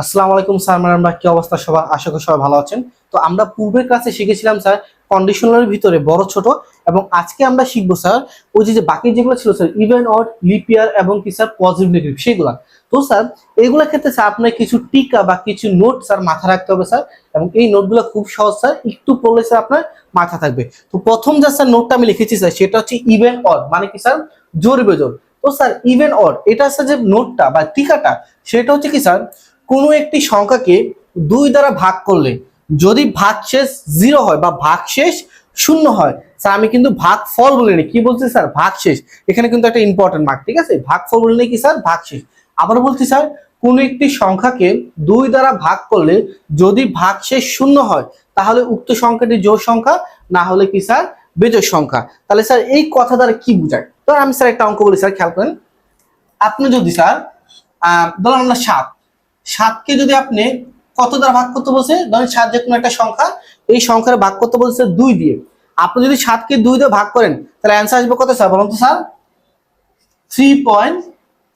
আসসালামু আলাইকুম স্যার ম্যাডামরা কি অবস্থা সবাই আশা করি সবাই ভালো আছেন। তো আমরা পূর্বের ক্লাসে শিখেছিলাম স্যার কন্ডিশনারের ভিতরে বড়, ছোট এবং আজকে আমরা শিখব স্যার, ওই যে বাকি যেগুলো ছিল স্যার ইভেন অড লিপিয়ার এবং কি স্যার পজিটিভ নেগেটিভ সেগুলো তো স্যার এইগুলোর ক্ষেত্রে স্যার আপনার কিছু টিকা বা কিছু নোট স্যার মাথা রাখতে হবে স্যার এবং এই নোটগুলো খুব সহজ স্যার, একটু পড়লে স্যার আপনার মাথা থাকবে। তো প্রথম যা স্যার নোটটা আমি লিখেছি স্যার, সেটা হচ্ছে ইভেন অড মানে কি স্যার? জোর বেজোর তো স্যার ইভেন অড এটা স্যার যে নোটটা বা টিকাটা, সেটা হচ্ছে কি স্যার কোনো একটি সংখ্যাকে দুই দ্বারা ভাগ করলে যদি ভাগশেষ জিরো হয় বা ভাগশেষ শূন্য হয়, স্যার, আমি কিন্তু ভাগ ফল বলিনি কি বলছি, স্যার? ভাগশেষ এখানে কিন্তু একটা ইম্পর্টেন্ট মার্ক ঠিক আছে? ভাগ ফল বলিনি কি, স্যার? ভাগশেষ আবার বলছি, স্যার, কোনো একটি সংখ্যাকে দুই দ্বারা ভাগ করলে যদি ভাগশেষ শূন্য হয়, তাহলে উক্ত সংখ্যাটি জোর সংখ্যা, না হলে কি, স্যার? বেজোড় সংখ্যা। তাহলে, স্যার, এই কথা দ্বারা কি বোঝায়? ধর আমি, স্যার, একটা অঙ্ক বলি, স্যার, খেয়াল করেন। আপনি যদি, স্যার ধরুন আমরা সাত সাতকে যদি আপনি কত দ্বারা ভাগ করতে বলছে? ধরেন সাত যে কোনো একটা সংখ্যা, এই সংখ্যার ভাগ করতে বলছে দুই দিয়ে। আপনি যদি সাতকে দুই দিয়ে ভাগ করেন, তাহলে অ্যান্সার আসবে কত স্যার? বলুন তো sir. Three point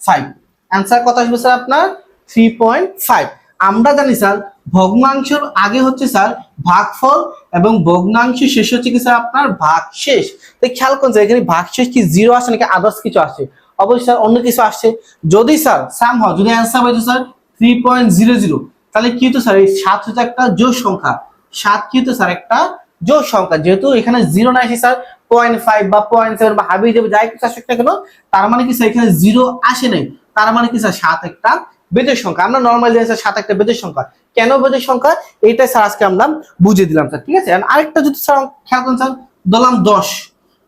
five answer কত আসবে স্যার আপনার? থ্রি পয়েন্ট ফাইভ আমরা জানি স্যার, ভগ্নাংশের আগে হচ্ছে স্যার, ভাগফল এবং ভগ্নাংশ শেষ হচ্ছে কি স্যার আপনার? ভাগ শেষ তো খেয়াল করুন স্যার, এখানে ভাগ শেষ কি জিরো আসে নাকি আদার্স কিছু আসে? অবশ্যই স্যার, অন্য কিছু আসছে যদি স্যার সাম হয় যদি অ্যান্সার হয়েছে sir three point zero zero তাহলে কি হতো স্যার এই সাত হচ্ছে একটা জোর সংখ্যা। সাত কি হতো স্যার একটা জোর সংখ্যা। যেহেতু এখানে জিরো না এসে স্যার পয়েন্ট ফাইভ বা পয়েন্ট সেভেন বা হাবি যাবে যাই কিছু আসুক কেন, তার মানে কি স্যার এখানে জিরো আসে নাই। তার মানে কি স্যার সাত একটা বেজের সংখ্যা। আমরা নর্মাল জানি স্যার সাত একটা বেজের সংখ্যা। কেন বেজের সংখ্যা? এইটাই স্যার আজকে আমরা বুঝিয়ে দিলাম স্যার ঠিক আছে? আর আরেকটা যদি স্যার খেয়াল করেন স্যার ধরলাম দশ।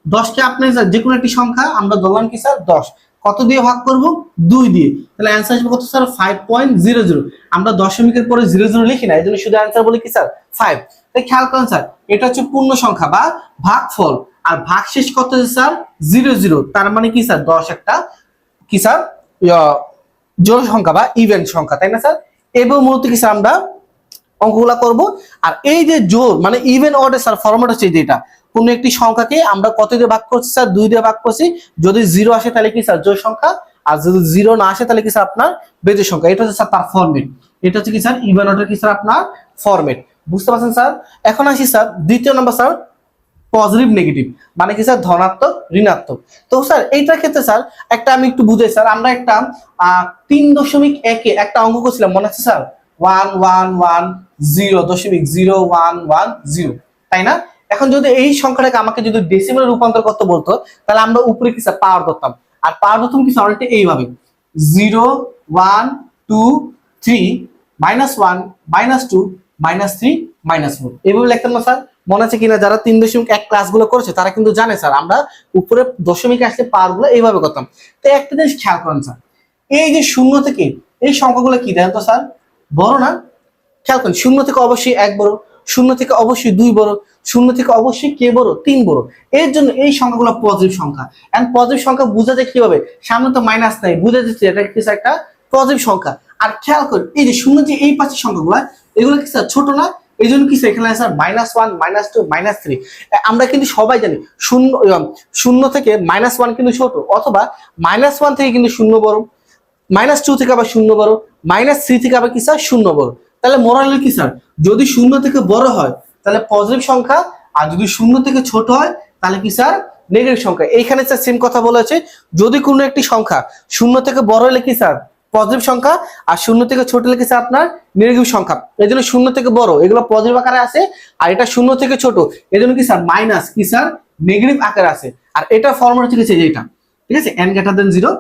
দশকে আপনি যে কোনো একটি সংখ্যা, আমরা ধরলাম কি স্যার দশ। কত দিয়ে ভাগ করব? দুই দিয়ে। তাহলে অ্যান্সার আসবে কত sir five point zero zero আমরা দশমিকের পরে জিরো জিরো লিখি না এই জন্য শুধু অ্যান্সার বলি কি স্যার ফাইভ তাই খেয়াল করেন স্যার এটা হচ্ছে পূর্ণ সংখ্যা বা ভাগফল। আর ভাগ শেষ কত স্যার জিরো জিরো তার মানে কি স্যার দশ একটা কি স্যার জোড় সংখ্যা বা ইভেন্ট সংখ্যা, তাই না স্যার এবং মূলত কি স্যার আমরা অঙ্কগুলা করব। আর এই যে জোর মানে ইভেন অর্ডার স্যার ফরম্যাট হচ্ছে যেটা কোন একটি সংখ্যাকে আমরা কত দিয়ে ভাগ করছি স্যার? দুই দিয়ে ভাগ করছি। যদি জিরো আসে তাহলে কি স্যার? জোর সংখ্যা। আর যদি জিরো না আসে তাহলে কি স্যার আপনার বেজোর সংখ্যা। এটা হচ্ছে স্যার তার ফরম্যাট এটা হচ্ছে কি স্যার? ইভেন অর্ডার কি স্যার আপনার? ফরম্যাট বুঝতে পারছেন স্যার? এখন আসি স্যার, দ্বিতীয় নম্বর স্যার পজিটিভ নেগেটিভ মানে কি স্যার? ধনাত্মক, ঋণাত্মক। তো স্যার, এইটার ক্ষেত্রে স্যার, একটা আমি একটু বুঝাই স্যার। আমরা একটা তিন দশমিক একে একটা অঙ্ক করছিলাম, মনে আছে sir? One one one zero দশমিক জিরো ওয়ান ওয়ান জিরো তাই না? এখন যদি এই সংখ্যাটাকে আমাকে যদি ডেসিমেলে রূপান্তর করতে বলতো, তাহলে আমরা উপরে কি স্যার পাওয়ার ধরতাম। আর পাওয়ার ধরতাম কি স্যার এইভাবে। Zero one two three minus one minus two minus three minus four এইভাবে লিখতাম না স্যার মনে আছে কিনা? যারা তিন দশমিক এক ক্লাসগুলো করেছে, তারা কিন্তু জানে স্যার আমরা উপরে দশমিক আসলে পাওয়ারগুলো এইভাবে করতাম। তো একটা জিনিস খেয়াল করেন স্যার এই যে শূন্য থেকে, এই সংখ্যাগুলো কি দেন তো স্যার বড় না? খেয়াল করেন, শূন্য থেকে অবশ্যই এক বড়। শূন্য থেকে অবশ্যই দুই বড়, শূন্য থেকে অবশ্যই কে বড়? তিন বড়। এর জন্য এই সংখ্যাগুলো পজিটিভ সংখ্যা। এন্ড পজিটিভ সংখ্যা বোঝা যায় কীভাবে? সামনে তো মাইনাস নাই, বুঝা যাচ্ছে এটা কি স্যার একটা পজিটিভ সংখ্যা। আর খেয়াল করেন এই যে শূন্য যে এই পাশের সংখ্যাগুলো, এগুলো কি স্যার ছোট না? এই জন্য কি এখানে sir minus one minus two minus three আমরা কিন্তু সবাই জানি, শূন্য শূন্য থেকে মাইনাস ওয়ান কিন্তু ছোট, অথবা মাইনাস ওয়ান থেকে কিন্তু শূন্য বড়। মাইনাস টু থেকে আবার শূন্য বড় মাইনাস থ্রি থেকে আবার কি স্যার শূন্য বড়। তাহলে মোরাল কি স্যার যদি শূন্য থেকে বড় হয়, তাহলে পজিটিভ সংখ্যা, আর যদি শূন্য থেকে ছোট হয়, তাহলে কি স্যার নেগেটিভ সংখ্যা। এইখানে স্যার সেম কথা বলেছে যদি কোনো একটি সংখ্যা শূন্য থেকে বড় হলে কি স্যার পজিটিভ সংখ্যা, আর শূন্য থেকে ছোট স্যার আপনার? নেগেটিভ সংখ্যা। এই জন্য শূন্য থেকে বড়, এগুলো পজিটিভ আকারে আছে, আর এটা শূন্য থেকে ছোট, এই জন্য কি স্যার মাইনাস কি স্যার নেগেটিভ আকারে আছে। আর এটা ফর্মুলা হচ্ছে যে এটা ঠিক আছে? এন গ্রেটার দেন জিরো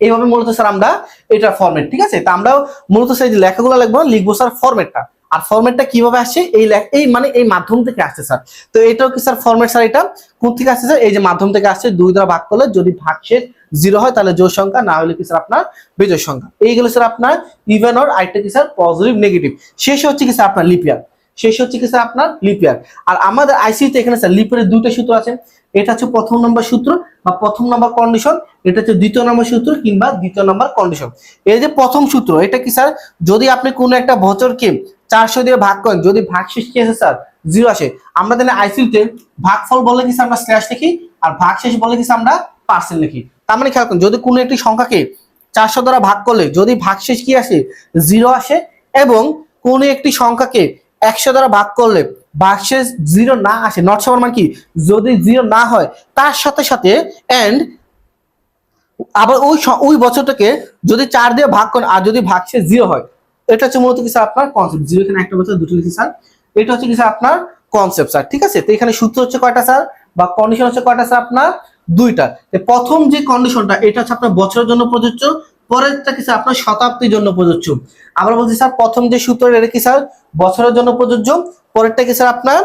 এইভাবে মূলত স্যার আমরা এটা ফরম্যাট ঠিক আছে? তা আমরা মূলত স্যার যে লেখাগুলো লিখব লিখব স্যার ফরম্যাটটা আর ফরম্যাটটা কীভাবে আসছে? এই এই মানে এই মাধ্যম থেকে আসছে স্যার। তো এটাও কি স্যার ফরম্যাট স্যার এটা? কোন থেকে আসছে স্যার? এই যে মাধ্যম থেকে আসছে, দুই দ্বারা ভাগ করলে যদি ভাগশেষ জিরো হয়, তাহলে জোর সংখ্যা, না হলে কি স্যার আপনার বেজোর সংখ্যা। এইগুলো স্যার আপনার ইভেন অর আইটা কি স্যার? পজিটিভ নেগেটিভ শেষ হচ্ছে কি স্যার আপনার লিপিয়ার শেষ হচ্ছে কি স্যার আপনার লিপিয়ার আর আমাদের আইসিতে এখানে স্যার লিপিয়ারের দুইটা সূত্র আছে। এটা হচ্ছে প্রথম নম্বর সূত্র বা প্রথম নম্বর কন্ডিশন এটা হচ্ছে দ্বিতীয় নম্বর সূত্র কিংবা দ্বিতীয় নম্বর কন্ডিশন এই যে প্রথম সূত্র, এটা কি স্যার যদি আপনি কোনো একটা বছরকে চারশো দিয়ে ভাগ করেন, যদি ভাগশেষ কি আছে স্যার জিরো আসে। আমরা তাহলে আইসিউতে ভাগফল বলে কি আমরা স্ল্যাশ লিখি, আর ভাগশেষ বলে কি আমরা পার্সেন্ট লিখি। তার মানে খেয়াল করুন, যদি কোনো একটি সংখ্যাকে চারশো দ্বারা ভাগ করলে, যদি ভাগশেষ কি আসে জিরো আসে, এবং কোন একটি সংখ্যাকে একশো দ্বারা ভাগ করলে ভাগশেষ জিরো না আসে নট সমান মানে কি? যদি জিরো না হয়, তার সাথে সাথে এন্ড আবার ওই ওই বছরটাকে যদি চার দিয়ে ভাগ করেন, আর যদি ভাগশেষ জিরো হয়, এটা হচ্ছে মূলত কি স্যার আপনার কনসেপ্ট জিরো এখানে একটা বছর, দুটো লিখি স্যার এটা হচ্ছে কি স্যার আপনার কনসেপ্ট স্যার ঠিক আছে? তো এখানে সূত্র হচ্ছে কয়টা স্যার বা কন্ডিশন হচ্ছে কয়টা স্যার আপনার? দুইটা। প্রথম যে কন্ডিশনটা এটা হচ্ছে আপনার বছরের জন্য প্রযোজ্য পরেরটা কি স্যার? আপনার শতাব্দীর জন্য প্রযোজ্য। আমরা বলছি স্যার, প্রথম যে সূত্র, এটা কি স্যার? বছরের জন্য প্রযোজ্য। পরেরটা কি স্যার আপনার?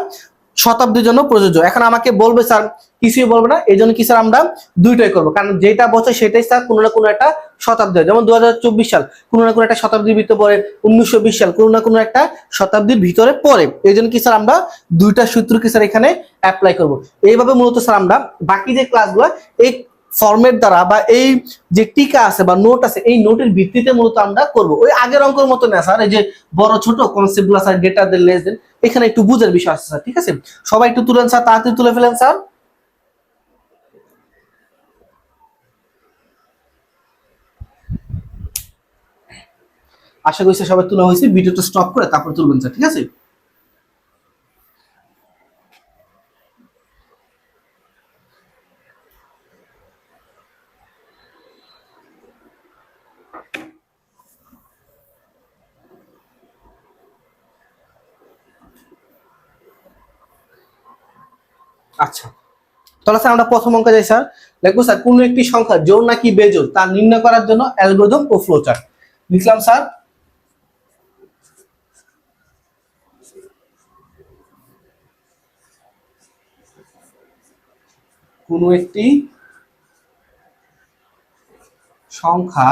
শতাব্দীর জন্য প্রযোজ্য। এখন আমাকে বলবে স্যার, কিছুই বলবে না। এই জন্য কি স্যার আমরা দুইটাই করব। কারণ যেটা বছর, সেটাই স্যার কোনো না কোনো একটা শতাব্দী যেমন দুই হাজার চব্বিশ সাল, কোনো না কোনো একটা শতাব্দীর ভিতরে পড়ে। উনিশশো সাল, কোনো না কোনো একটা শতাব্দীর ভিতরে পড়ে। এই জন্য কি স্যার আমরা দুইটা সূত্র কি স্যার এখানে অ্যাপ্লাই করব। এইভাবে মূলত স্যার আমরা বাকি যে ক্লাসগুলো এই ফর্মেট দ্বারা বা এই যে টিকা আছে বা নোট আছে, এই নোটের ভিত্তিতে মূলত আমরা করব। ওই আগের অঙ্কের মতো না, স্যার, এই যে বড় ছোট কনসেপ্টগুলো, স্যার ডেটা দেন লেস দেন এখানে একটু বুঝার বিষয় আছে, স্যার, ঠিক আছে? সবাই একটু তুলেন, স্যার, তাড়াতাড়ি তুলে ফেলেন, স্যার। আশা করি স্যার সবাই তোলা হয়েছে, ভিডিওটা স্টপ করে তারপর তুলবেন, স্যার, ঠিক আছে? আচ্ছা। তাহলে স্যার, আমরা প্রথম অঙ্কে যাই স্যার। দেখব স্যার, কোন একটি সংখ্যা জোর নাকি বেজোর তা নির্ণয় করার জন্য অ্যালগোরিদম ও ফ্লোচার্ট। লিখলাম স্যার। কোন একটি সংখ্যা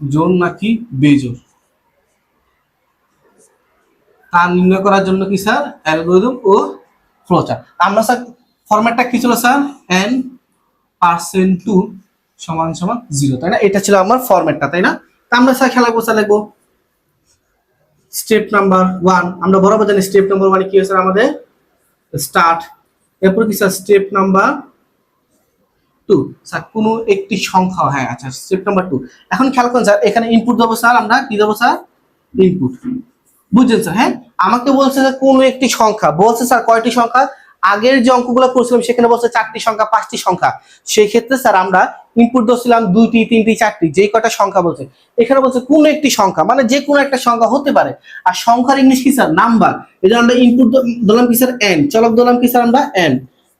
জোর নাকি বেজোর তা নির্ণয় করার জন্য কি, স্যার? অ্যালগোরিদম ও ফ্লোচার্ট। আমরা, স্যার, ফরম্যাটটা কি ছিল, স্যার? এন পার্সেন্ট টু সমান সমান জিরো তাই না? এটা ছিল আমার ফরম্যাটটা, তাই না? তা আমরা, স্যার, খেলা বসে লিখব। Step number one. আমরা বরাবর জানি স্টেপ নাম্বার ওয়ানে কি হয়েছে আমাদের? স্টার্ট। এরপর কি, sir, step number two. Sir, কোনো একটি সংখ্যা হ্যাঁ আচ্ছা স্টেপ নাম্বার টু। এখন খেয়াল করুন, স্যার, এখানে ইনপুট দেবো, স্যার, আমরা কি দেবো, স্যার? ইনপুট স্যার হ্যাঁ? আমাকে বলছে যে কোনো একটি সংখ্যা, বলছে স্যার কয়টি সংখ্যা? আগের যে অঙ্কগুলো করছিলাম সেখানে বলছে চারটি সংখ্যা, পাঁচটি সংখ্যা। সেই ক্ষেত্রে স্যার আমরা ইনপুট দিচ্ছিলাম দুইটি, তিনটি, চারটি যেই কয়টা সংখ্যা বলছে। এখানে বলছে কোন একটি সংখ্যা মানে যে কোনো একটা সংখ্যা হতে পারে। আর সংখ্যার ইংলিশ কি স্যার? নাম্বার। জন্য আমরা ইনপুট দিলাম কি স্যার? এন চলক দিলাম কি স্যার আমরা? এন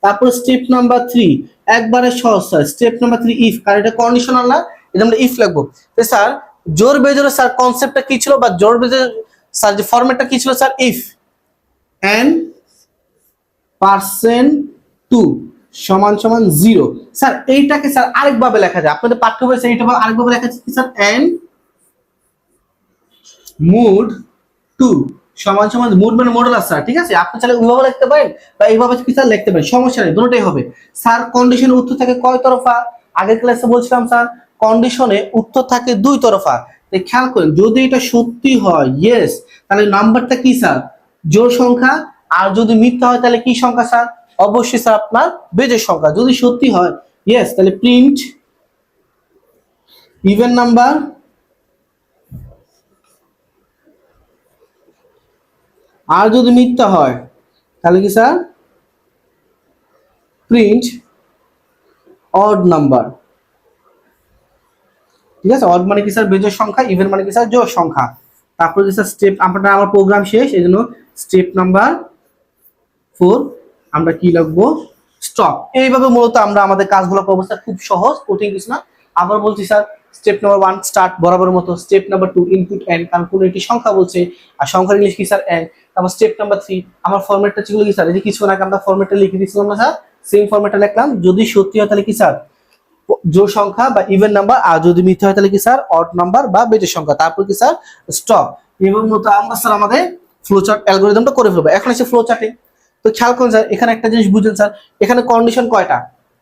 তারপর স্টেপ নাম্বার থ্রি একবারে সহজ, sir. Step number three if কারণ এটা কন্ডিশনাল না, এটা আমরা ইফ লাগবো স্যার, জোর বেজোরে স্যার কনসেপ্টটা কি ছিল বা জোর বেজোর স্যার, যে ফরম্যাটটা কি ছিল, sir? If n percent two সমান সমান জিরো স্যার, এইটাকে স্যার আরেকভাবে লেখা যায়। আপনাদের পাঠ্য বইতে এইটা আরেকভাবে লেখা যাচ্ছে স্যার? এন মুড টু সমান সমান মুড মানে মডুলার স্যার, ঠিক আছে? আপনি চাইলে ওইভাবে লিখতে পারেন বা এইভাবে কি, স্যার, লিখতে পারেন। সমস্যা নেই দুটোটাই হবে। স্যার কন্ডিশনে উত্তর থাকে কয় তরফা? আগের ক্লাসে বলছিলাম, স্যার কন্ডিশনে উত্তর থাকে দুই তরফা। তাই খেয়াল করেন, যদি এটা সত্যি হয় ইয়েস তাহলে নাম্বারটা কি স্যার? জোর সংখ্যা, আর যদি মিথ্যা হয়, তাহলে কি সংখ্যা স্যার? অবশ্যই স্যার, আপনার বেজের সংখ্যা। যদি সত্যি হয় ইয়েস তাহলে প্রিন্ট ইভেন নাম্বার আর যদি মিথ্যা হয়, তাহলে কি স্যার? প্রিন্ট অড নাম্বার ঠিক আছে? অড মানে কি স্যার বেজোর সংখ্যা ইভেন মানে কি স্যার জোর সংখ্যা। তারপর কি স্যার স্টেপ আপনার আমার প্রোগ্রাম শেষ, এই স্টেপ নাম্বার ফোর আমরা কি লিখব? স্টপ এইভাবে মূলত আমরা আমাদের কাজগুলো করব স্যার খুব সহজ, কঠিন কিছু না। আবার বলছি sir step number one start বরাবর মতো। Step number two input n কারণ কোনো একটি সংখ্যা বলছে। আর সংখ্যার ইংলিশ কি স্যার এন তারপর স্টেপ নাম্বার থ্রি আমার ফরম্যাটটা ছিল কি স্যার এই যে কিছু আগে আমরা ফরম্যাটটা লিখে দিয়েছিলাম না স্যার সেম ফরম্যাটটা লিখলাম। যদি সত্যি হয় তাহলে কি স্যার জোর সংখ্যা বা ইভেন নাম্বার আর যদি মিথ্যা হয় তাহলে কি স্যার অড নাম্বার বা বেজের সংখ্যা। তারপর কি স্যার স্টপ এবং মতো আমরা স্যার আমাদের ফ্লোচার্ট অ্যালগোরিদমটা করে ফেলব। এখন এসে ফ্লোচার্টে তো খেয়াল করুন স্যার এখানে একটা জিনিস বুঝেন স্যার এখানে কন্ডিশন কয়টা?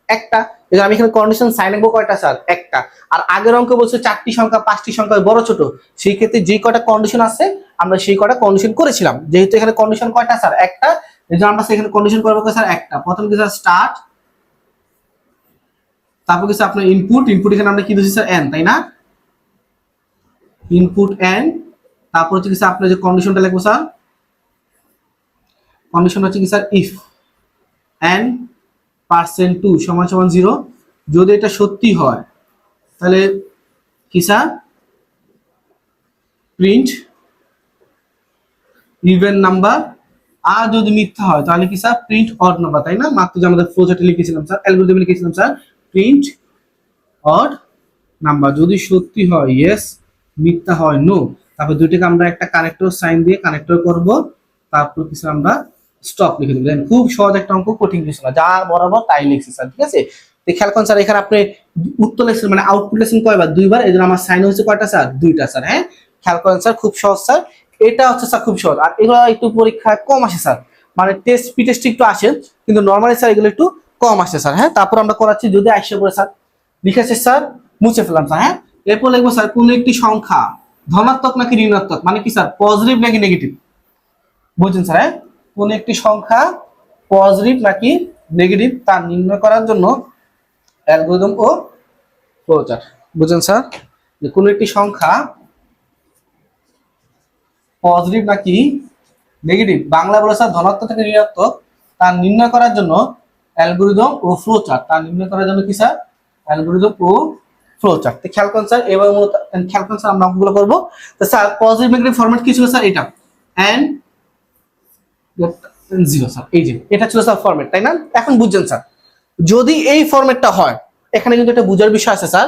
একটা। যে আমি এখানে কন্ডিশন সাইন লিখব কয়টা স্যার একটা। আর আগের অঙ্ক বলছে চারটি সংখ্যা, পাঁচটি সংখ্যা বড় ছোট। সেই ক্ষেত্রে যে কয়টা কন্ডিশন আছে, আমরা সেই কয়টা কন্ডিশন করেছিলাম। যেহেতু এখানে কন্ডিশন কয়টা স্যার একটা। এই আমরা সেখানে কন্ডিশন করব স্যার একটা। প্রথম কি স্যার স্টার্ট তারপর কিছু আপনার ইনপুট ইনপুট এখানে আমরা কি দিচ্ছি স্যার এন তাই না? ইনপুট এন তারপর হচ্ছে স্যার আপনার যে কন্ডিশনটা লিখব স্যার কন্ডিশন হচ্ছে কি sir if n percent two সমান সমান জিরো যদি এটা সত্যি হয়, তাহলে কি স্যার প্রিন্ট ইভেন নাম্বার আর যদি মিথ্যা হয়, তাহলে কি স্যার প্রিন্ট অড নাম্বার তাই না? মাত্র যে আমাদের ফ্লোচার্টে লিখেছিলাম স্যার অ্যালগরিদমে লিখেছিলাম স্যার প্রিন্ট অড নাম্বার যদি সত্যি হয় ইয়েস মিথ্যা হয় নো তারপর দুইটাকে আমরা একটা কানেক্টর সাইন দিয়ে কানেক্টর করব তারপর কিছু আমরা স্টপ লিখে দেবো। দেখেন, খুব সহজ একটা অঙ্ক কঠিন কিছু না। যা বরাবর তাই লিখছি স্যার ঠিক আছে? তো খেয়াল করুন স্যার এখানে আপনি উত্তর লিখছেন মানে আউটপুট লিখছেন কয়বার? দুইবার এই আমার সাইন হয়েছে কয়টা স্যার দুইটা স্যার হ্যাঁ? খেয়াল করেন স্যার খুব সহজ স্যার এটা হচ্ছে স্যার খুব সহজ। আর এগুলো একটু পরীক্ষায় কম আসে স্যার মানে টেস্ট পি টেস্ট একটু আসে কিন্তু নর্মালি স্যার এগুলো একটু কম আসে স্যার। হ্যাঁ তারপর আমরা করাচ্ছি যদি আসে পড়ে স্যার। লিখেছে, স্যার, মুছে ফেলাম স্যার হ্যাঁ? এরপর লিখব, স্যার, কোন একটি সংখ্যা, ধনাত্মক নাকি ঋণাত্মক? মানে কি, স্যার পজিটিভ নাকি নেগেটিভ বুঝছেন, স্যার হ্যাঁ? কোন একটি সংখ্যা পজিটিভ নাকি নেগেটিভ তা নির্ণয় করার জন্য অ্যালগোরিদম ও ফ্লোচার্ট বুঝছেন, স্যার? যে কোনো একটি সংখ্যা পজিটিভ নাকি নেগেটিভ বাংলা বলে, স্যার, ধনাত্মক থেকে ঋণাত্মক তা নির্ণয় করার জন্য অ্যালগোরিদম ও ফ্লোচার্ট। তা নির্ণয় করার জন্য কি, স্যার? অ্যালগোরিদম ও ফ্লোচার্ট। তো খেয়াল করুন, স্যার, এবার মূলত খেয়াল করুন, স্যার, আমরা অঙ্কগুলো করব। তো, স্যার পজিটিভ নেগেটিভ ফরম্যাট কি ছিল, স্যার, এটা? অ্যান্ড জিরো স্যার, এই যে, এটা ছিল, স্যার ফরম্যাট তাই না? এখন বুঝছেন, স্যার, যদি এই ফরম্যাটটা হয়, এখানে কিন্তু একটা বুঝার বিষয় আছে, স্যার,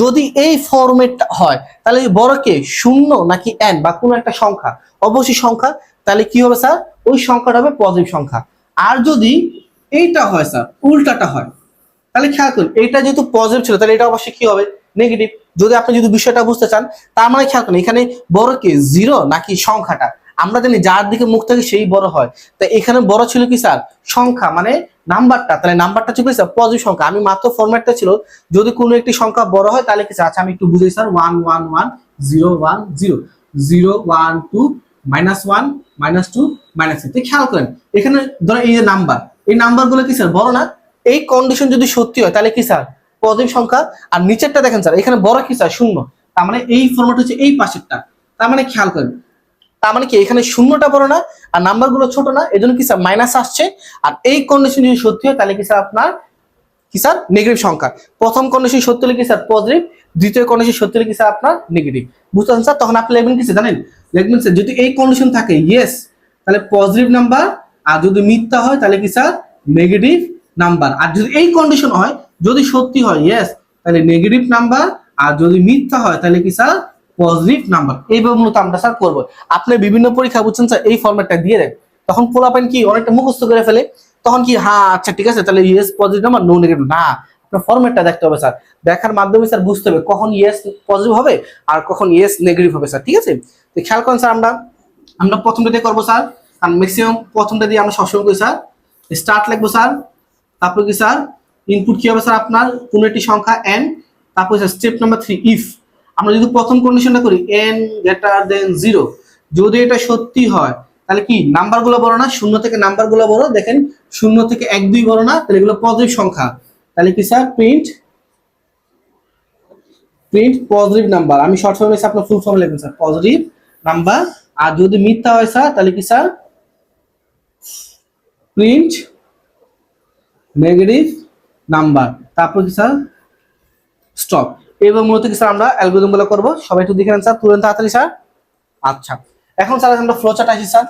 যদি এই ফরম্যাটটা হয়, তাহলে বড় কে? শূন্য নাকি এন বা কোনো একটা সংখ্যা, অবশ্যই সংখ্যা, তাহলে কি হবে, স্যার? ওই সংখ্যাটা হবে পজিটিভ সংখ্যা। আর যদি এইটা হয় স্যার উল্টাটা হয়। তাহলে খেয়াল করুন, এইটা যেহেতু পজিটিভ ছিল, তাহলে এটা অবশ্যই কি হবে? নেগেটিভ যদি আপনি যদি বিষয়টা বুঝতে চান, তার মানে খেয়াল করুন, এখানে বড় কে জিরো নাকি সংখ্যাটা? আমরা জানি যার দিকে মুখ থাকে সেই বড় হয়। তা এখানে বড় ছিল কি স্যার সংখ্যা মানে নাম্বারটা। তাহলে নাম্বারটা ছিল স্যার পজিটিভ সংখ্যা। আমি মাত্র ফরম্যাটটা ছিল, যদি কোনো একটি সংখ্যা বড় হয়, তাহলে কি স্যার আচ্ছা আমি একটু বুঝাই sir one one one zero one zero zero one two minus one minus two minus three খেয়াল করেন, এখানে ধরো এই যে নাম্বার এই নাম্বারগুলো কি স্যার? বড় না। এই কন্ডিশন যদি সত্যি হয়, তাহলে কি স্যার? পজিটিভ সংখ্যা আর নিচেরটা দেখেন স্যার, এখানে বড় কি স্যার? শূন্য। তার মানে এই ফরম্যাট হচ্ছে এই পাশেরটা। তার মানে খেয়াল করেন। তার মানে কি, এখানে শূন্যটা বড় না, আর নাম্বারগুলো ছোট না, এজন্য কি স্যার? মাইনাস আসছে। আর এই কন্ডিশন যদি সত্যি হয়, তাহলে কি স্যার আপনার কি স্যার? নেগেটিভ সংখ্যা। প্রথম কন্ডিশন সত্যি হলে কি স্যার? পজিটিভ দ্বিতীয় কন্ডিশন সত্যি হলে কি স্যার? আপনার নেগেটিভ বুঝতে পারছেন স্যার? তখন আপনি লিখবেন কি জানেন? লিখবেন স্যার, যদি এই কন্ডিশন থাকে ইয়েস তাহলে পজিটিভ নাম্বার আর যদি মিথ্যা হয়, তাহলে কি স্যার নেগেটিভ নাম্বার আর যদি এই কন্ডিশন হয়, যদি সত্যি হয় ইয়েস তাহলে নেগেটিভ নাম্বার আর যদি মিথ্যা হয়, তাহলে কি স্যার পজিটিভ নাম্বার এইভাবে মূলত আমরা স্যার করব। আপনি বিভিন্ন পরীক্ষা বুঝছেন স্যার এই ফরম্যাটটা দিয়ে দেন। তখন পোলাপেন কি, অনেকটা মুখস্থ করে ফেলে। তখন কি হ্যাঁ আচ্ছা ঠিক আছে, তাহলে yes positive number no negative না, আপনার ফরম্যাটটা দেখতে হবে স্যার দেখার মাধ্যমে স্যার বুঝতে হবে কখন ইয়েস পজিটিভ হবে আর কখন ইয়েস নেগেটিভ হবে স্যার ঠিক আছে? তো খেয়াল করেন স্যার আমরা আমরা প্রথমটা দিয়ে করব স্যার কারণ ম্যাক্সিমাম প্রথমটা দিয়ে আমরা সবসময় করি, স্যার। স্টার্ট লিখব স্যার। তারপর কি, স্যার? ইনপুট কি হবে, স্যার, আপনার? কোনো একটি সংখ্যা এন তারপর, sir step number three if আমরা যদি প্রথম কন্ডিশনটা করি এন গ্রেটার দেন জিরো যদি এটা সত্যি হয়, তাহলে কি? নাম্বারগুলো বড় না? শূন্য থেকে নাম্বারগুলো বড়। দেখেন, শূন্য থেকে এক, দুই বড় না? তাহলে এগুলো পজিটিভ সংখ্যা। তাহলে কি, sir? Print print positive number আমি শর্ট ফর্মে আপনার ফুল ফর্মে লিখবেন স্যার পজিটিভ নাম্বার আর যদি মিথ্যা হয়, স্যার, তাহলে কি, স্যার? Print, negative number. তারপর কি স্যার? স্টপ। এবার মূলত কি স্যার আমরা অ্যালগোরিদমগুলো করব? সবাই একটু দেখে নেন স্যার, তুলেন তাড়াতাড়ি স্যার। আচ্ছা। এখন স্যার, আমরা ফ্লো চার্ট আসি স্যার।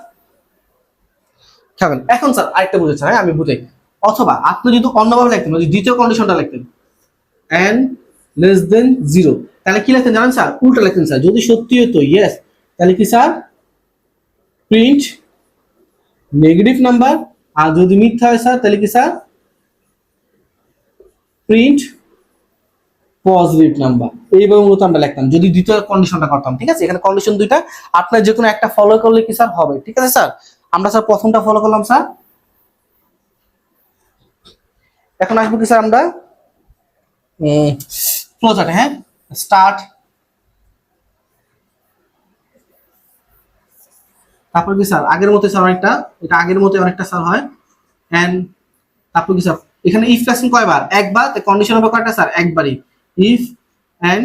খাবেন এখন স্যার আরেকটা বুঝেছেন হ্যাঁ আমি বুঝাই। অথবা আপনি যদি অন্যভাবে লিখতেন, যদি দ্বিতীয় কন্ডিশনটা লিখতেন এন লেস দেন জিরো তাহলে কি লিখতেন জানেন স্যার? উল্টা লিখতেন স্যার। যদি সত্যি হতো ইয়েস তাহলে কি স্যার? প্রিন্ট নেগেটিভ নাম্বার আর যদি মিথ্যা হয় স্যার, তাহলে কি স্যার? প্রিন্ট পজিটিভ নাম্বার এইভাবে মূলত আমরা লিখতাম। যদি দ্বিতীয় কন্ডিশনটা করতাম, ঠিক আছে? এখানে কন্ডিশন দুইটা। আপনার যে কোনো একটা ফলো করলে কি স্যার হবে? ঠিক আছে, স্যার? আমরা স্যার প্রথমটা ফলো করলাম, স্যার। এখন আসব কি স্যার আমরা? ফ্লো চার্টে হ্যাঁ? স্টার্ট তারপর কি স্যার? আগের মতো স্যার অনেকটা? এটা আগের মতো অনেকটা স্যার হয়। এন্ড তারপর কি স্যার? এখানে ইফ ফ্যাশন কয়বার? একবার? কন্ডিশন হবে কয়টা স্যার? একবারই। If n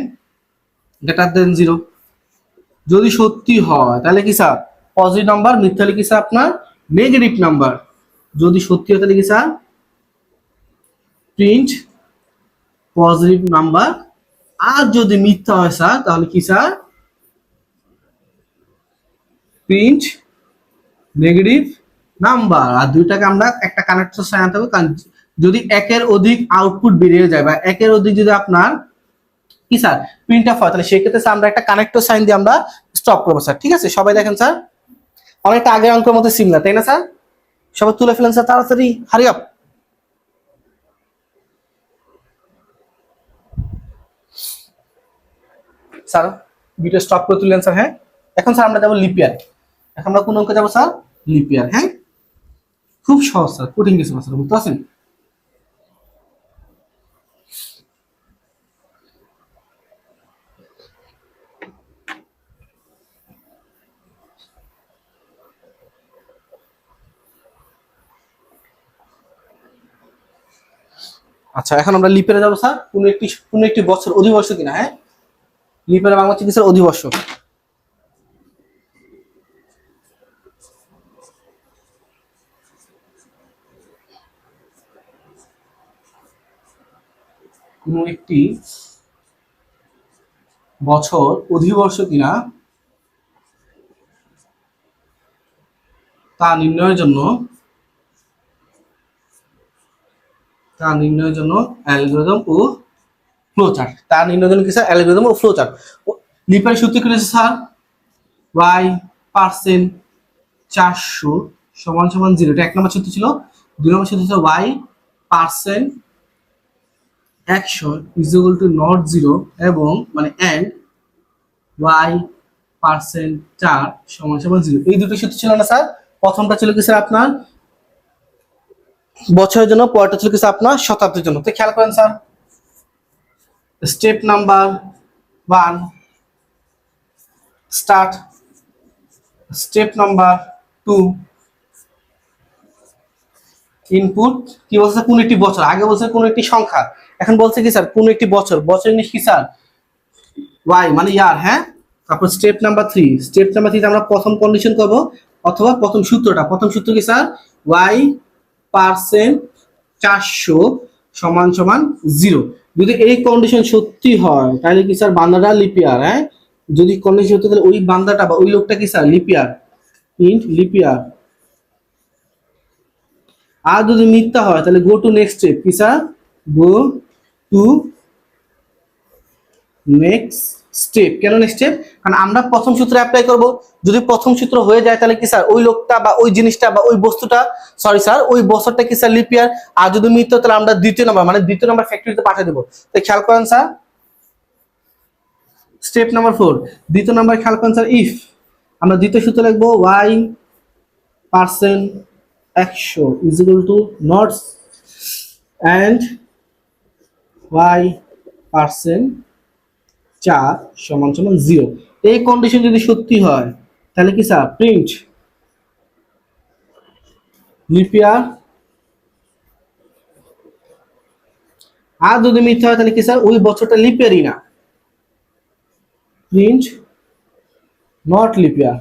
greater than zero যদি সত্যি হয়, তাহলে কি স্যার? পজিটিভ নাম্বার মিথ্যা কি স্যার আপনার? নেগেটিভ নাম্বার যদি সত্যি হয়, তাহলে কি স্যার? প্রিন্ট পজিটিভ নাম্বার আর যদি মিথ্যা হয় স্যার, তাহলে কি স্যার? প্রিন্ট নেগেটিভ নাম্বার আর দুইটাকে আমরা একটা কানেক্টর সাইন হবে, কারণ যদি একের অধিক আউটপুট বেরিয়ে যায় বা একের অধিক যদি আপনার কি স্যার প্রিন্ট অফ হয়, তাহলে সেক্ষেত্রে স্যার আমরা একটা কানেক্টর সাইন দিয়ে আমরা স্টপ করব স্যার ঠিক আছে? সবাই দেখেন স্যার অনেকটা আগের অঙ্কের মধ্যে সিমিলার তাই না স্যার সবাই তুলে ফেলেন স্যার তাড়াতাড়ি hurry up sir video stop করে তুললেন স্যার হ্যাঁ? এখন স্যার আমরা যাব লিপিয়ার এখন আমরা কোন অঙ্কে যাব স্যার? লিপিয়ার হ্যাঁ? খুব সহজ স্যার। কঠিন কিছু না স্যার। বুঝতে পারছেন? আচ্ছা এখন আমরা লিপেরে যাব স্যার। কোন একটি কোন একটি বছর অধিবর্ষ কিনা হ্যাঁ? লিপেরে বাংলা চিকিৎসার অধিবর্ষ। কোন একটি বছর, অধিবর্ষ কিনা তা নির্ণয়ের জন্য, তা নির্ণয়ের জন্য অ্যালগোরিদম ও ফ্লোচার্ট। তা নির্ণয়ের জন্য কি স্যার? অ্যালগোরিদম ও ফ্লোচার্ট। লিপার সূত্র কি রয়েছে স্যার? ওয়াই পার্সেন্ট চারশো সমান সমান জিরো এটা এক নম্বর সূত্র ছিল। দুই নম্বর সূত্র ছিল ওয়াই পার্সেন্ট একশো ইজ টু নট জিরো এবং মানে অ্যান্ড ওয়াই পার্সেন্ট চার সমান সমান জিরো এই দুটো সূত্র ছিল না স্যার? প্রথমটা ছিল কি স্যার আপনার? বছরের জন্য, পরেরটা ছিল কি স্যার আপনার? শতাব্দীর জন্য। তো খেয়াল করেন sir. Step number one start step number two input কি বলছে? কোন একটি বছর। আগে বলছে কোন একটি সংখ্যা। এখন বলছে কি স্যার, কোন একটি বছর বছর জিনিস কি স্যার? ওয়াই মানে ইয়ার হ্যাঁ? তারপর step number three step number থ্রিতে আমরা প্রথম কন্ডিশন করব, অথবা প্রথম সূত্রটা। প্রথম সূত্র কি স্যার? ওয়াই পার্সেন্ট চারশো সমান সমান জিরো যদি এই কন্ডিশন সত্যি হয়, তাহলে কি স্যার, বান্দাটা লিপিয়ার হ্যাঁ? যদি কন্ডিশন সত্যি, তাহলে ওই বান্দাটা বা ওই লোকটা কি sir leap year print leap year আর যদি মিথ্যা হয়, তাহলে গো টু নেক্সট স্টেপ কি sir? Go to next step কেন নেক্সট স্টেপ কারণ আমরা প্রথম সূত্র অ্যাপ্লাই করব। যদি প্রথম সূত্র হয়ে যায়, তাহলে কি স্যার ওই লোকটা বা ওই জিনিসটা বা ওই বস্তুটা সরি স্যার ওই বছরটা কি স্যার লিপিয়ার আর যদি মিথ্যা তাহলে আমরা দ্বিতীয় নাম্বার মানে দ্বিতীয় নাম্বার ফ্যাক্টরিতে পাঠিয়ে দেবো। তো খেয়াল করেন স্যার স্টেপ নাম্বার ফোর দ্বিতীয় নাম্বার খেয়াল করেন স্যার ইফ আমরা দ্বিতীয় সূত্র লিখব ওয়াই পার্সেন্ট একশো is equal to not and Y percent চার সমান সমান জিরো এই কন্ডিশন যদি সত্যি হয়, তাহলে কি স্যার প্রিন্ট লিপিয়ার আর যদি মিথ্যা হয়, তাহলে কি স্যার ওই বছরটা লিপিয়ারই না। প্রিন্ট নট লিপিয়ার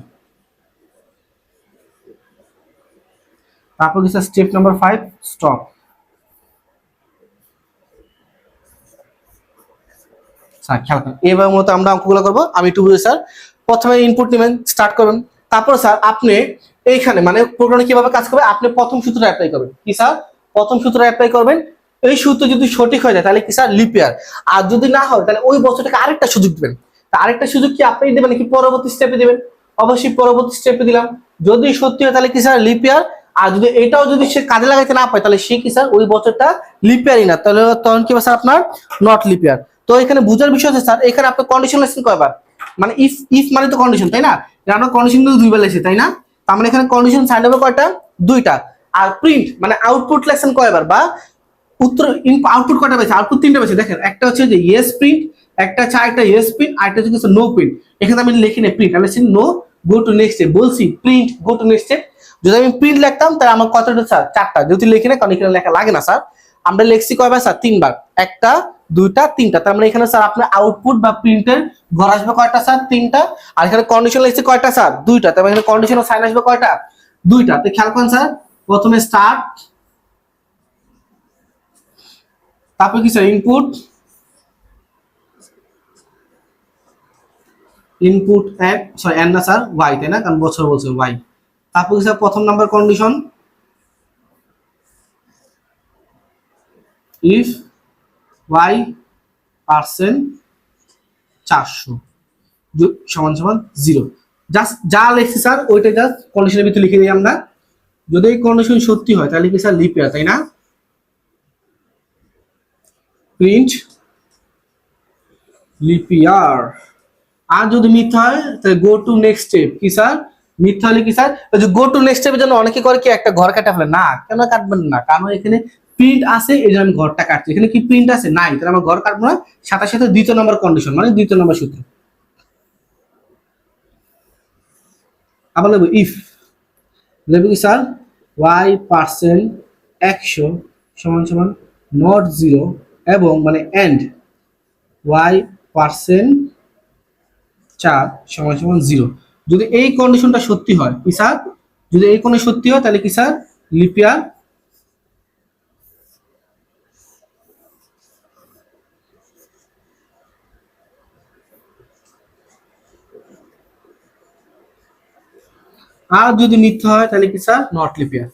তারপর কি sir step number five stop sir খেয়াল করেন। এবার মতো আমরা অঙ্কগুলো করব। আমি একটু বুঝি স্যার। প্রথমে ইনপুট নেবেন স্টার্ট করবেন। তারপর, স্যার, আপনি এইখানে মানে প্রোগ্রামে কীভাবে কাজ করবে, আপনি প্রথম সূত্রটা অ্যাপ্লাই করবেন। কি, স্যার? প্রথম সূত্র অ্যাপ্লাই করবেন। এই সূত্র যদি সঠিক হয়ে যায়, তাহলে কি, স্যার? লিপিয়ার আর যদি না হয়, তাহলে ওই বছরটাকে আরেকটা সুযোগ দিবেন। আরেকটা সুযোগ কি আপনি দেবেন, নাকি পরবর্তী স্টেপে দিবেন? অবশ্যই পরবর্তী স্টেপে দিলাম। যদি সত্যি হয়, তাহলে কি, স্যার? লিপিয়ার আর যদি এটাও যদি সে কাজে লাগাইতে না পায়, তাহলে সে কি, স্যার? ওই বছরটা লিপিয়ারই না। তাহলে তখন কি স্যার, আপনার নট লিপিয়ার তো এখানে বুঝার বিষয় হচ্ছে, স্যার, এখানে আপনার কন্ডিশন লেসেন কয়বার? মানে ইফ ইফ মানে তো কন্ডিশন তাই না? আমরা কন্ডিশন কিন্তু দুইবার লেখছি, তাই না? তার মানে এখানে কন্ডিশন সাইন হবে কয়টা? দুইটা। আর প্রিন্ট মানে আউটপুট লেসেন কয়বার বা উত্তর আউটপুট কয়টা পেয়েছে? আউটপুট তিনটা পেয়েছে। দেখেন, একটা হচ্ছে যে ইয়েস প্রিন্ট একটা হচ্ছে একটা ইয়েস প্রিন্ট আর একটা হচ্ছে নো প্রিন্ট এখানে আমি লিখি না প্রিন্ট আমি no go to next step বলছি print go to next step যদি আমি প্রিন্ট লিখতাম, তাহলে আমার কতটা, স্যার? চারটা। যদি লিখি না, কারণ এখানে লেখা লাগে না, স্যার। আমরা লিখছি কয়বার, স্যার? তিনবার। একটা দুইটা, তিনটা। তার মানে এখানে স্যার আপনার আউটপুট বা প্রিন্টের ঘর আসবে কয়টা স্যার তিনটা। আর এখানে কন্ডিশন লাগছে কয়টা স্যার দুইটা। তার মানে এখানে কন্ডিশন সাইন আসবে কয়টা? দুইটা। তো খেয়াল করেন স্যার প্রথমে স্টার্ট তারপর কি স্যার ইনপুট ইনপুট এক সরি এন না স্যার ওয়াই তাই না? কারণ বছর বলছে ওয়াই তারপর কি স্যার প্রথম number condition if Y percent চারশো। সমান সমান জিরো। জাস্ট যা লিখছি স্যার, ওইটা জাস্ট কন্ডিশনের ভিতরে লিখে দিই আমরা। যদি এই কন্ডিশন সত্যি হয়, তাহলে কি স্যার লিপিয়ার তাই না? প্রিন্ট লিপিয়ার আর যদি মিথ্যা হয়, তাহলে গো টু নেক্সট স্টেপ কি স্যার? মিথ্যা হলে কি স্যার? গো টু নেক্সট স্টেপের জন্য অনেকে করে কি, একটা ঘর কাটা ফেলে? না, কেন কাটবেন না? কারণ এখানে প্রিন্ট আছে, এই জন্য আমি ঘরটা কাটছি। এখানে কি প্রিন্ট আছে? নাই, তাহলে আমার ঘর কাটবো না। সাথে সাথে দ্বিতীয় নম্বর কন্ডিশন মানে দ্বিতীয় নম্বর সূত্র। আবার লিখব ইফ লিখব কি স্যার ওয়াই পার্সেন্ট একশো সমান সমান নট জিরো এবং মানে এন্ড ওয়াই পার্সেন্ট চার সমান সমান জিরো যদি এই কন্ডিশনটা সত্যি হয়, কি স্যার যদি এই কোনো সত্যি হয়, তাহলে কি স্যার লিপিয়ার আর যদি মিথ্যা হয়, তাহলে কি স্যার নট লিপিয়ার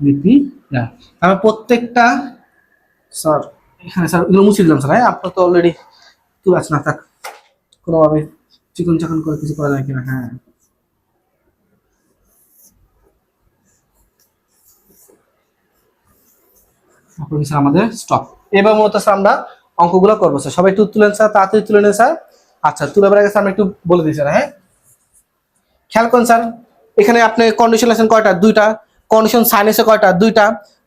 লিপি আমরা প্রত্যেকটা স্যার এখানে স্যার এগুলো মুছে দিলাম স্যার হ্যাঁ? আপনার তো অলরেডি তুই আছ না থাক কোনোভাবে চিকন চাকন করে কিছু করা যায় কিনা? হ্যাঁ। তারপর স্যার আমাদের স্টপ এবার মূলত স্যার আমরা অঙ্কগুলো করব স্যার সবাই একটু তুলেন স্যার তাড়াতাড়ি তুলে নেন স্যার আচ্ছা তুলে বেড়ে গেছে আমরা একটু বলে দিই স্যার হ্যাঁ? খেয়াল করুন স্যার এখানে আপনি কন্ডিশন আছেন কয়টা? দুইটা। কন্ডিশন সাইন এসে কয়টা? দুইটা।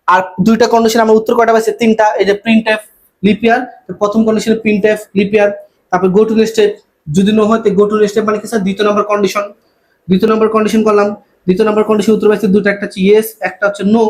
আর দুইটা কন্ডিশন আমার উত্তর কয়টা পাইছে? তিনটা। এই যে প্রিন্ট এফ লিপিয়ার প্রথম কন্ডিশনে প্রিন্ট এফ লিপিয়ার তারপর গো টু স্টেপ যদি নো হয় গো টু স্টেপ মানে কি স্যার দ্বিতীয় নম্বর কন্ডিশন দ্বিতীয় নম্বর কন্ডিশন করলাম। দ্বিতীয় নম্বর কন্ডিশন উত্তর পাইছে দুটো একটা হচ্ছে ইয়েস একটা হচ্ছে নো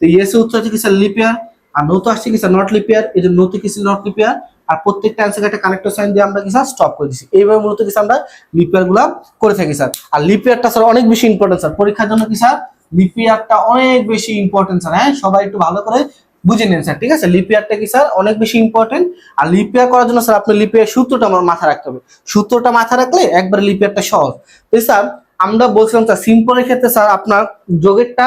তো ইয়েস উত্তর হচ্ছে কি স্যার লিপিয়ার আর নো তো আসছে কি স্যার নট লিপিয়ার এই যে নো তো কি নট লিপিয়ার আর প্রত্যেকটা অ্যান্সার একটা কানেক্টর সাইন দিয়ে আমরা কি স্যার স্টপ করে দিচ্ছি এইভাবে মূলত কি আমরা লিপিয়ারগুলা করে থাকি স্যার আর লিপিয়ারটা স্যার অনেক বেশি ইম্পর্টেন্ট স্যার পরীক্ষার জন্য কি স্যার লিপিয়ারটা অনেক বেশি ইম্পর্টেন্ট স্যার হ্যাঁ সবাই একটু ভালো করে বুঝে নেন স্যার ঠিক আছে? লিপিয়ারটা কি স্যার অনেক বেশি ইম্পর্টেন্ট আর লিপিয়ার করার জন্য স্যার আপনি লিপিয়ার সূত্রটা আমার মাথা রাখতে হবে। সূত্রটা মাথা রাখলে একবার লিপিয়ারটা সহজ। স্যার আমরা বলছিলাম স্যার সিম্পলের ক্ষেত্রে স্যার আপনার যোগেরটা,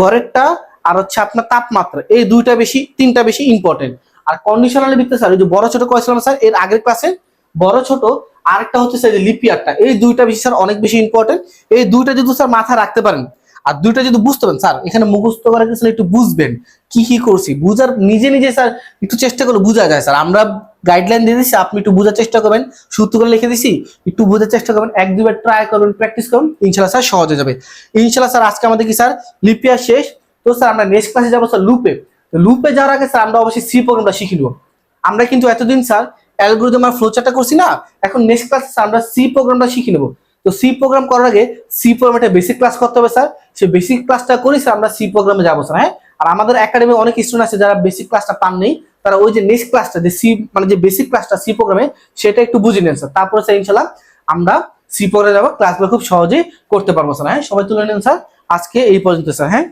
গড়েরটা আর হচ্ছে আপনার তাপমাত্রা, এই দুইটা বেশি, তিনটা বেশি ইম্পর্টেন্ট আর কন্ডিশনালের ভিতরে স্যার যে বড় ছোট করেছিলাম স্যার এর আগের ক্লাসে বড় ছোট, আরেকটা হচ্ছে স্যার যে লিপিয়ারটা এই দুইটা বেশি স্যার অনেক বেশি ইম্পর্টেন্ট এই দুইটা যদি স্যার মাথা রাখতে পারেন, আর দুইটা যদি বুঝতে পারেন স্যার এখানে মুখস্থ করার ক্ষেত্রে একটু বুঝবেন, কি কি করছি। বুঝার, নিজে নিজে স্যার একটু চেষ্টা করলে বোঝা যায় স্যার আমরা গাইডলাইন দিয়ে দিচ্ছি আপনি একটু বোঝার চেষ্টা করবেন, সূত্র করে লিখে দিছি, একটু বোঝার চেষ্টা করবেন, এক দুবার ট্রাই করবেন প্র্যাকটিস করুন ইনশাল্লাহ স্যার সহজ হয়ে যাবে। ইনশাল্লাহ স্যার আজকে আমাদের কি স্যার লিপিয়ার শেষ তো স্যার, আমরা নেক্সট ক্লাসে যাব, স্যার লুপে লুপে যাওয়ার আগে, স্যার, আমরা অবশ্যই সি প্রোগ্রামটা শিখে নেব। আমরা কিন্তু এতদিন, স্যার অ্যালগোরিদম আর ফ্লোচারটা করছি না, এখন নেক্সট ক্লাসে স্যার, আমরা সি প্রোগ্রামটা শিখে নেব। তো সি প্রোগ্রাম করার আগে সি প্রোগ্রাম একটা বেসিক ক্লাস করতে হবে, স্যার। সেই বেসিক ক্লাসটা করি স্যার, আমরা সি প্রোগ্রামে যাব, স্যার হ্যাঁ? আর আমাদের একাডেমি অনেক স্টুডেন্ট আছে যারা বেসিক ক্লাসটা পান নেই। তারা ওই যে নেক্সট ক্লাসটা যে সি মানে যে বেসিক ক্লাসটা সি প্রোগ্রামে সেটা একটু বুঝে নেন, স্যার। তারপরে, স্যার, ইনশাল্লাহ আমরা সি প্রোগ্রামে যাব। ক্লাসগুলো খুব সহজেই করতে পারব, স্যার হ্যাঁ? সবাই তুলে নেন, স্যার। আজকে এই পর্যন্ত, স্যার হ্যাঁ?